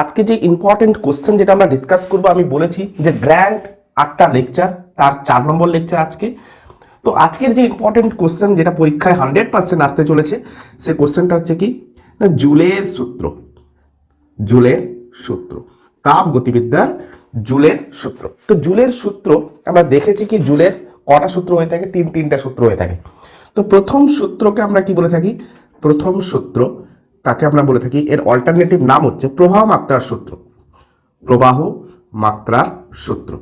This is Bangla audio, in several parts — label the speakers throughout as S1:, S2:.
S1: আজকে যে ইম্পর্টেন্ট কোশ্চেন যেটা আমরা ডিসকাস করব, আমি বলেছি যে গ্র্যান্ড আটটা লেকচার তার চার নম্বর লেকচার আজকে। তো আজকের যে ইম্পর্টেন্ট কোশ্চেন যেটা পরীক্ষায় হান্ড্রেড পার্সেন্ট আসতে চলেছে, সে কোশ্চেনটা হচ্ছে কি? না, জুলের সূত্র। জুলের সূত্র। তাপ গতিবিদ্যার জুলের সূত্র। তো জুলের সূত্র, আমরা দেখেছি কি জুলের কটা সূত্র হয়ে থাকে? তিন, তিনটা সূত্র হয়ে থাকে। তো প্রথম সূত্রকে আমরা কি বলে থাকি? প্রথম সূত্র তাকে আমরা বলে থাকি এর অল্টারনেটিভ নাম হচ্ছে প্রবাহ মাত্রার সূত্র। প্রবাহ মাত্রার সূত্র।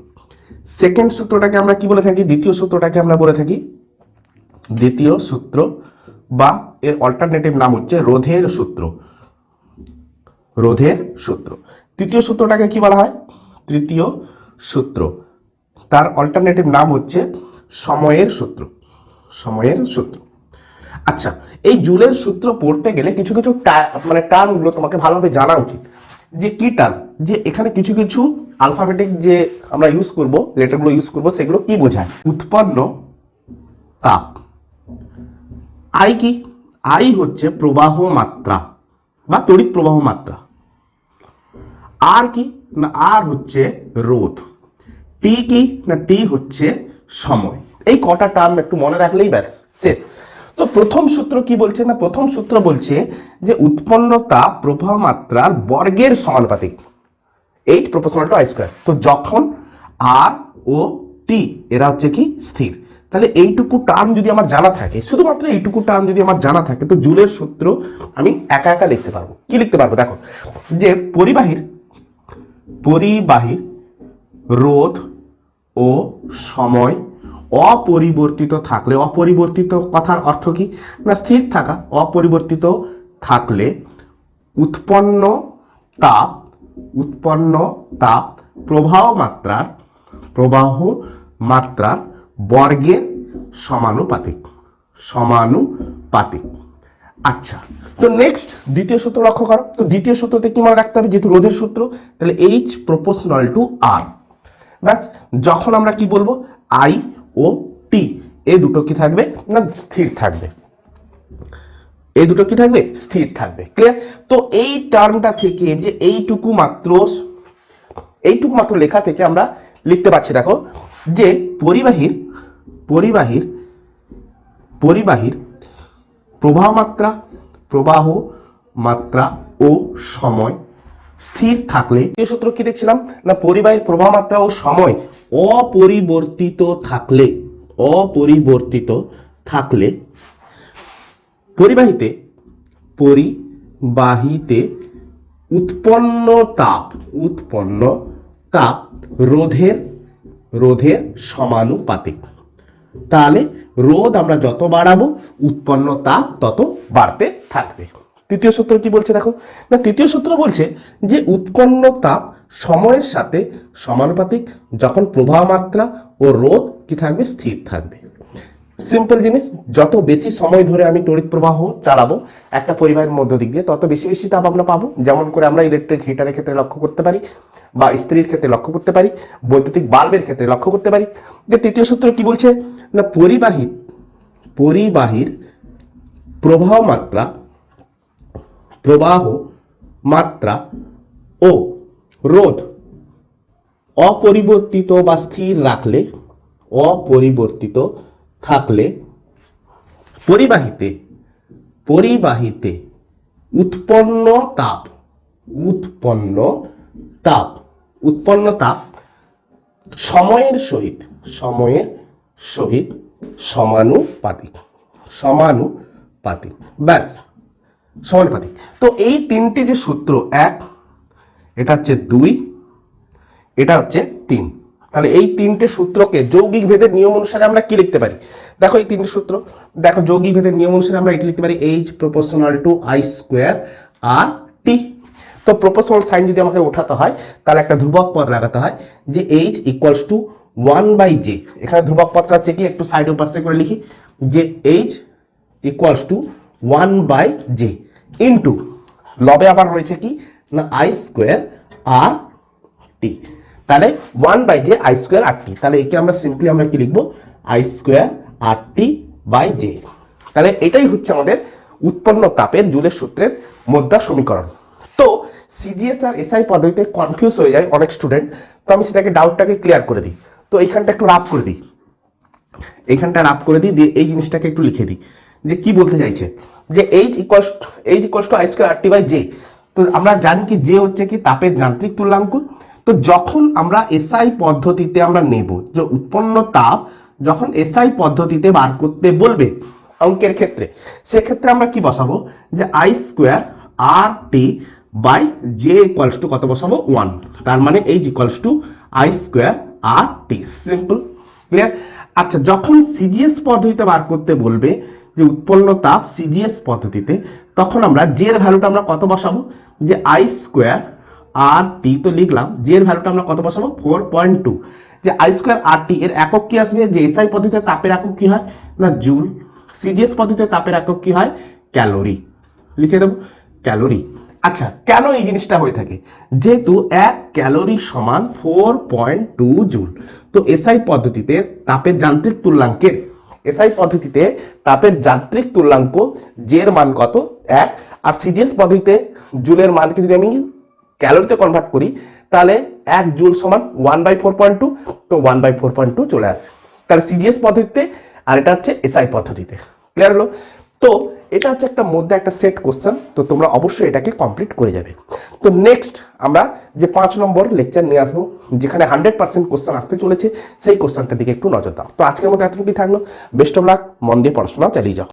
S1: সেকেন্ড সূত্রটাকে আমরা কি বলে থাকি? দ্বিতীয় সূত্রটাকে আমরা বলে থাকি দ্বিতীয় সূত্র বা এর অল্টারনেটিভ নাম হচ্ছে রোধের সূত্র। রোধের সূত্র। তৃতীয় সূত্রটাকে কি বলা হয়? তৃতীয় সূত্র। তার অল্টারনেটিভ নাম হচ্ছে সময়ের সূত্র। সময়ের সূত্র। আচ্ছা এই জুলের সূত্র পড়তে গেলে কিছু কিছু মানে টার্মগুলো তোমাকে ভালোভাবে জানা উচিত। যে কি টার্ম? যে এখানে কিছু কিছু আলফাবেটিক যে আমরা ইউজ করব, লেটারগুলো ইউজ করব, সেগুলো কি বোঝায়? উৎপন্ন তাপ। আই কি? আই হচ্ছে প্রবাহ মাত্রা বা তড়িৎ প্রবাহ মাত্রা। আর কি? না আর হচ্ছে রোধ। টি কি? না টি হচ্ছে সময়। এই কটা টার্ম একটু মনে রাখলেই ব্যাস, শেষ। তো প্রথম সূত্র কি বলছে না? প্রথম সূত্র বলছে যে উৎপন্ন তাপ প্রবাহ মাত্রার বর্গের সমানুপাতিক। H proportional to I square তো যখন আর ও টি এরা হচ্ছে কি? স্থির। তাহলে এইটুকু টার্ম যদি আমার জানা থাকে, শুধুমাত্র এইটুকু টার্ম যদি আমার জানা থাকে, তো জুলের সূত্র আমি একা একা লিখতে পারব। কি লিখতে পারব? দেখো, যে পরিবাহীর পরিবাহীর রোধ ও সময় অপরিবর্তিত থাকলে, অপরিবর্তিত কথার অর্থ কি? না, স্থির থাকা, অপরিবর্তিত থাকলে উৎপন্ন তাপ উৎপন্ন তাপ প্রবাহ মাত্রার প্রবাহ মাত্রার বর্গের সমানুপাতিক সমানুপাতিক। আচ্ছা তো নেক্সট দ্বিতীয় সূত্র লক্ষ্য করো। তো দ্বিতীয় সূত্রতে কি মনে রাখতে হবে? যেহেতু রোধের সূত্র, তাহলে এইচ প্রপোর্শনাল টু আর ব্যাস, যখন আমরা কি বলব? আই ও টি। এই দুটো কি থাকবে? না, স্থির থাকবে। এই দুটো কি থাকবে? স্থির থাকবে। ক্লিয়ার তো এই টার্মটা থেকে যে এইটুকু মাত্র এইটুকু মাত্র লেখা থেকে আমরা লিখতে পারছি, দেখো, যে পরিবাহীর পরিবাহীর পরিবাহীর প্রবাহ মাত্রা প্রবাহ মাত্রা ও সময় স্থির থাকলে সূত্র কি দেখছিলাম? না, পরিবাহীর প্রবাহ মাত্রা ও সময় অপরিবর্তিত থাকলে অপরিবর্তিত থাকলে পরিবাহীতে পরিবাহীতে উৎপন্ন তাপ উৎপন্ন তাপ রোধের রোধের সমানুপাতিক। তাহলে রোধ আমরা যত বাড়াবো, উৎপন্ন তাপ তত বাড়তে থাকবে। তৃতীয় সূত্র কি বলছে দেখো? না, তৃতীয় সূত্র বলছে যে উৎপন্ন তাপ সময়ের সাথে সমানুপাতিক, যখন প্রবাহ মাত্রা ও রোধ কি থাকবে? স্থির থাকবে। সিম্পল জিনিস, যত বেশি সময় ধরে আমি তড়িৎ প্রবাহ চালাবো, একটা পরিবাহের মধ্য দিক দিয়ে তত বেশি বেশি তাপ আমরা পাবো। যেমন করে আমরা ইলেকট্রিক হিটারের ক্ষেত্রে লক্ষ্য করতে পারি বা স্ত্রীর ক্ষেত্রে লক্ষ্য করতে পারি, বৈদ্যুতিক বাল্বের ক্ষেত্রে লক্ষ্য করতে পারি। যে তৃতীয় সূত্র কি বলছে? না, পরিবাহী, পরিবাহীর প্রবাহ মাত্রা প্রবাহ মাত্রা ও রোধ। অপরিবর্তিত বা স্থির রাখলে, অপরিবর্তিত থাকলে পরিবাহিতে পরিবাহিতে উৎপন্ন তাপ উৎপন্ন তাপ উৎপন্ন তাপ সময়ের সহিত সময়ের সহিত সমানুপাতিক সমানুপাতিক। ব্যাস, সমানুপাতিক। তো এই তিনটে যে সূত্র, এক এটা হচ্ছে দুই, এটা হচ্ছে তিন। তাহলে এই তিনটে সূত্রকে যৌগিক ভেদের নিয়ম অনুসারে আমরা কি লিখতে পারি? দেখো এই তিনটে সূত্র, দেখো যৌগিক ভেদের নিয়ম অনুসারে আমরা এটি লিখতে পারি H proportional to I square R T তো প্রপোর্শনাল সাইন যদি আমাকে ওঠাতে হয়, তাহলে একটা ধ্রুবক পদ লাগাতে হয়, যে H equals to one by J এখানে ধ্রুবক পদটা হচ্ছে কি? একটু সাইড পাশে করে লিখি, যে H equals to one by J into লবে আবার রয়েছে কি? না আই স্কোয়ার আর টি তাহলে one by J I square R T তাহলে একে আমরা সিম্পলি আমরা কি লিখব? I square R T by J তাহলে এটাই হচ্ছে আমাদের উৎপন্ন তাপের জুলের সূত্রের মুদ্রা সমীকরণ। তো সিজিএস আর এসআই পদ্ধতিতে কনফিউজ হয়ে যায় অনেক স্টুডেন্ট তো আমি সেটাকে ডাউটটাকে ক্লিয়ার করে দিই। তো এইখানটা একটু রাফ করে দিই। এইখানটা রাফ করে দিই, দিয়ে এই জিনিসটাকে একটু লিখে দিই। যে কি বলতে চাইছে? যে H equals H equals to I square R T by J তো আমরা জানি কি জে হচ্ছে কি তাপের যান্ত্রিক তুল্যাঙ্ক তো যখন আমরা এসআই পদ্ধতিতে আমরা নেব, যে উৎপন্ন তাপ যখন এসআই পদ্ধতিতে বার করতে বলবে অঙ্কের ক্ষেত্রে, সেক্ষেত্রে আমরা কি বসাবো? যে I square R T by J equals to কত বসাবো? ওয়ান তার মানে H equals to I square R T simple clear আচ্ছা যখন সিজিএস পদ্ধতিতে বার করতে বলবে যে উৎপন্ন তাপ সিজিএস পদ্ধতিতে, তখন আমরা জে এর ভ্যালুটা আমরা কত বসাবো? যে আই স্কোয়ার আর টি তো লিখলাম জে এর ভ্যালুটা আমরা কত বসাবো? ফোর পয়েন্ট টু যে আই স্কোয়ার আর টি এর একক কি আসবে? যে এসআই পদ্ধতিতে তাপের একক কি হয়? না, জুল। সিজিএস পদ্ধতিতে তাপের একক কি হয়? ক্যালোরি। লিখে দেবো, ক্যালোরি। আচ্ছা কেন এই জিনিসটা হয়ে থাকে? যেহেতু এক ক্যালোরি সমান ফোর পয়েন্ট টু জুল। তো এসআই পদ্ধতিতে তাপের যান্ত্রিক তুল্যাঙ্কের এসআই পদ্ধতিতে তাপের যান্ত্রিক তুল্যাঙ্ক জের মান কত? এক। আর সিজিএস পদ্ধতিতে জুলের মানকে যদি আমি ক্যালোরিতে কনভার্ট করি, তাহলে এক জুল সমান one by four point two তো one by four point two চলে আসে। তাহলে সিজিএস পদ্ধতিতে, আর এটা হচ্ছে এসআই পদ্ধতিতে। ক্লিয়ার হলো? তো এটা হচ্ছে একটা মধ্যে একটা সেট কোশ্চেন তো তোমরা অবশ্যই এটাকে কমপ্লিট করে যাবে। তো নেক্সট আমরা যে পাঁচ নম্বর লেকচার নিয়ে আসব, যেখানে হান্ড্রেড পার্সেন্ট কোশ্চেন আসতে চলেছে, সেই কোশ্চেনটার দিকে একটু নজর দাও। তো আজকের মতো এতটুকুই থাকল। বেস্ট অফ লাক মন দিয়ে পড়াশোনা চালিয়ে যাও।